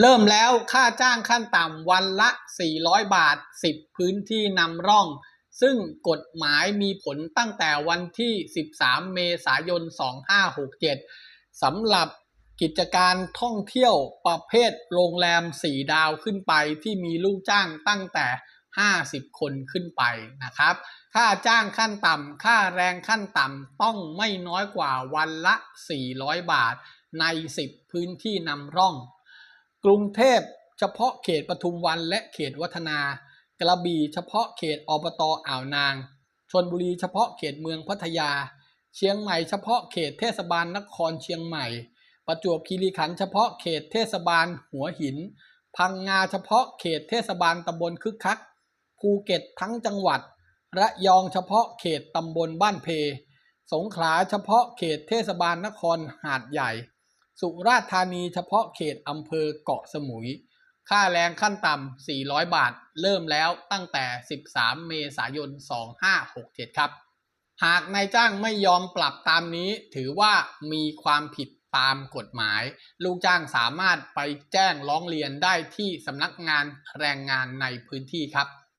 เริ่มแล้วค่าจ้างขั้นต่ำวันละ 400 บาท 10 พื้นที่นำร่อง ซึ่งกฎหมายมีผลตั้งแต่วันที่ 13 เมษายน 2567 สำหรับกิจการท่องเที่ยวประเภทโรงแรม 4 ดาวขึ้นไปที่มีลูกจ้างตั้งแต่ 50 คนขึ้นไปนะครับ ค่าจ้างขั้นต่ำค่าแรงขั้นต่ำต้องไม่น้อยกว่าวันละ 400 บาทใน 10 พื้นที่นำร่อง กรุงเทพเฉพาะเขตปทุมวันและเขตวัฒนา กระบี่เฉพาะเขตอบตอ่าวนาง ชนบุรีเฉพาะเขตเมืองพัทยา เชียงใหม่เฉพาะเขตเทศบาลนครเชียงใหม่ ประจวบคีรีขันธ์เฉพาะเขตเทศบาลหัวหิน พังงาเฉพาะเขตเทศบาลตำบลคึกคัก ภูเก็ตทั้งจังหวัด ระยองเฉพาะเขตตำบลบ้านเพ สงขลาเฉพาะเขตเทศบาลนครหาดใหญ่ สุราษฎร์ธานีเฉพาะเขตอำเภอเกาะสมุย ค่าแรงขั้นต่ำ 400 บาท เริ่มแล้วตั้งแต่ 13 เมษายน 2567 ครับ หากนายจ้างไม่ยอมปรับตามนี้ถือว่ามีความผิดตามกฎหมาย ลูกจ้างสามารถไปแจ้งร้องเรียนได้ที่สำนักงานแรงงานในพื้นที่ครับ